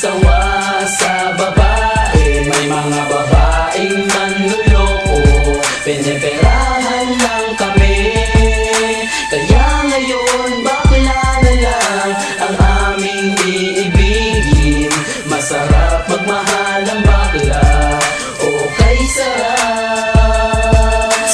sawa sa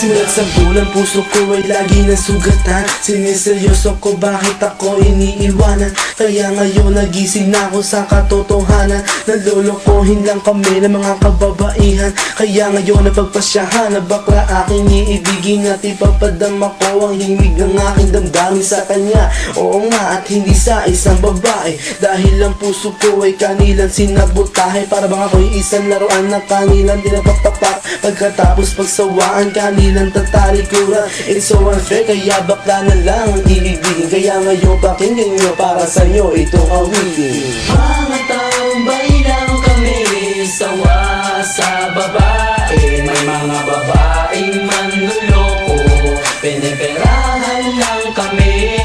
Simulat sa bulan, puso ko ay lagi nasugatan. Siniseryoso ko bakit ako iniiwanan? Kaya ngayon nagising na ako sa katotohanan. Nalolokohin lang kami ng mga kababaihan. Kaya ngayon napagpasyahan na bakla aking iibigin At ipapadama ko ang himig ng aking damdamin sa kanya. Oo nga at hindi sa isang babae. Dahil ang puso ko ay kanilang sinabotahe. Para bang ako'y isang laruan na kanilang dinapapapak Pagkatapos pagsawaan kanilang tatalikuran It's so unfair kaya bakla na lang ang iibigin Kaya ngayon pakinggan nyo para sa'yo itong awitin Mga tambay lang kami Sawa sa babae. May mga babaeng manluloko Piniperahan lang kami.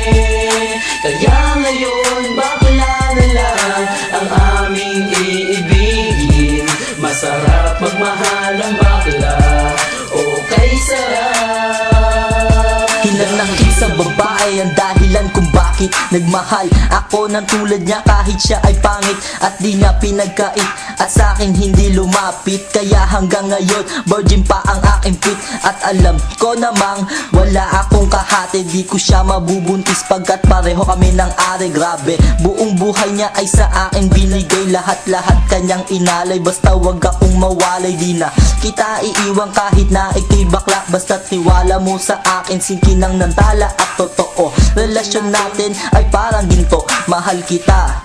Kaya ngayon ang dahilan kung nagmahal. Ako ng tulad niya kahit siya ay pangit At di niya pinagkait. At sa akin hindi lumapit Kaya hanggang ngayon virgin pa ang aking pit At alam ko namang wala akong kahati Di ko siya mabubuntis pagkat pareho kami ng are Grabe buong buhay niya ay sa akin binigay. Lahat-lahat kanyang inalay Basta wag akong mawalay. Di na kita iiwan kahit na ikay bakla. Basta tiwala mo sa akin Sinkin ng nantala at totoo. Relasyon natin ay parang ginto. Mahal kita.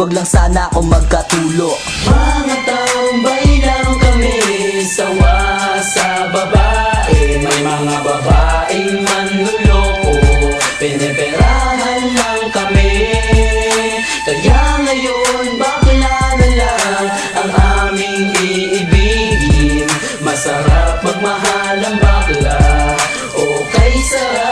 Wag lang sana ako magkatulo. Mga tambay lang kami Sawa sa babae? May mga babaeng manluloko. Piniperahan lang kami. Kaya ngayon bakla na lang Ang aming iibigin. Masarap magmahal ang bakla. Okay sarap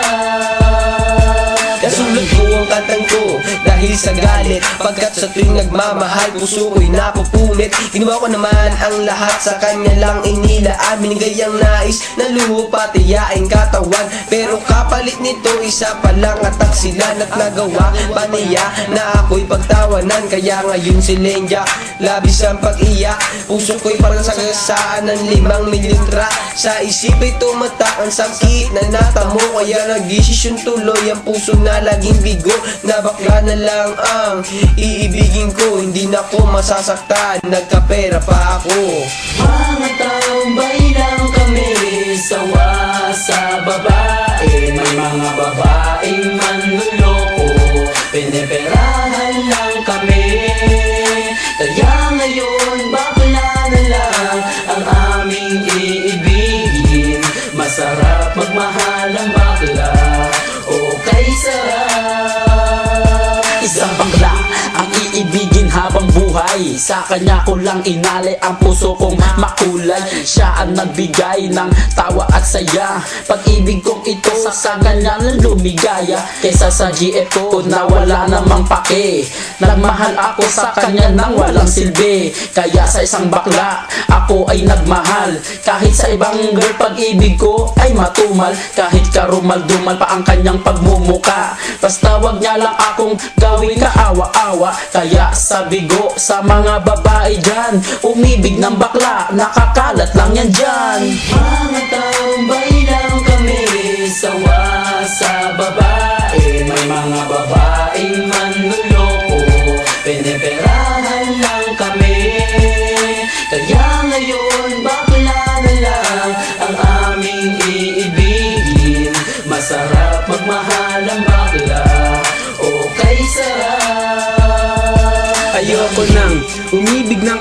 dahil sa galit. Pagkat sa tuwing nagmamahal puso ko'y napupunit. Ginawa ko naman ang lahat sa kanya lang inilaan Binigay ang nais na luho pati yaing katawan. Pero kapalit nito isa pa lang at taksilan At nagawa. Pa niya na ako'y pagtawanan Kaya ngayon si Lenja labis ang pag-iyak Puso ko'y parang sagasaan ng limang milyontra Sa isip ay tumatak ang sakit na natamo Kaya nagdesisyon tuloy ang puso na laging bigo. Na bakla na lang ang iibigin ko. Hindi na ko masasaktan, nagkapera pa ako. Mga tambay lang kami Sawa sa babae. May mga babaeng manluloko. Piniperahan lang kami. Kaya ngayon bakla na lang Ang aming iibigin. Masarap magmahal ang Kanya ko lang inalay ang puso kong makulay. Siya ang nagbigay ng tawa at saya. Pag-ibig kong ito sa kanya na lumigaya. Kesa sa GF ko na wala namang pake. Nagmahal ako sa kanya nang walang silbi. Kaya sa isang bakla ako ay nagmahal. Kahit sa ibang girl pag-ibig ko ay matumal. Kahit karumal-dumal pa ang kanyang pagmumuka. Basta wag niya lang akong gawin kaawa-awa. Kaya sabi ko sa mga babae dyan. Umibig ng bakla, nakakalat lang yan dyan. Mga tambay lang kami Sawa sa babae. May mga babaeng manluloko Piniperahan lang kami. Kaya ngayon bakla na lang Ang aming iibigin. Masarap magmahal ang bakla Okay sarap. Ayoko nang umibig ng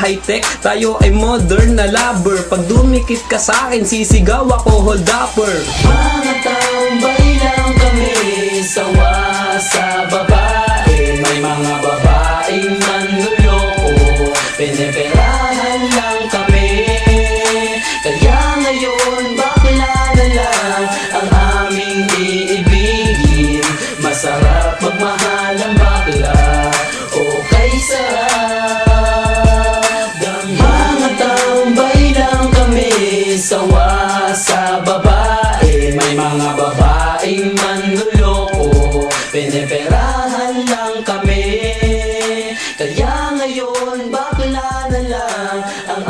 high-tech? Tayo ay modern na lover Pag dumikit ka sa akin, sisigaw ako hold upper Mga taong lang kami Sawa sa babae Sawa sa babae. May mga babaeng manluloko Pineperahan lang kami. Kaya ngayon bakla na lang Ang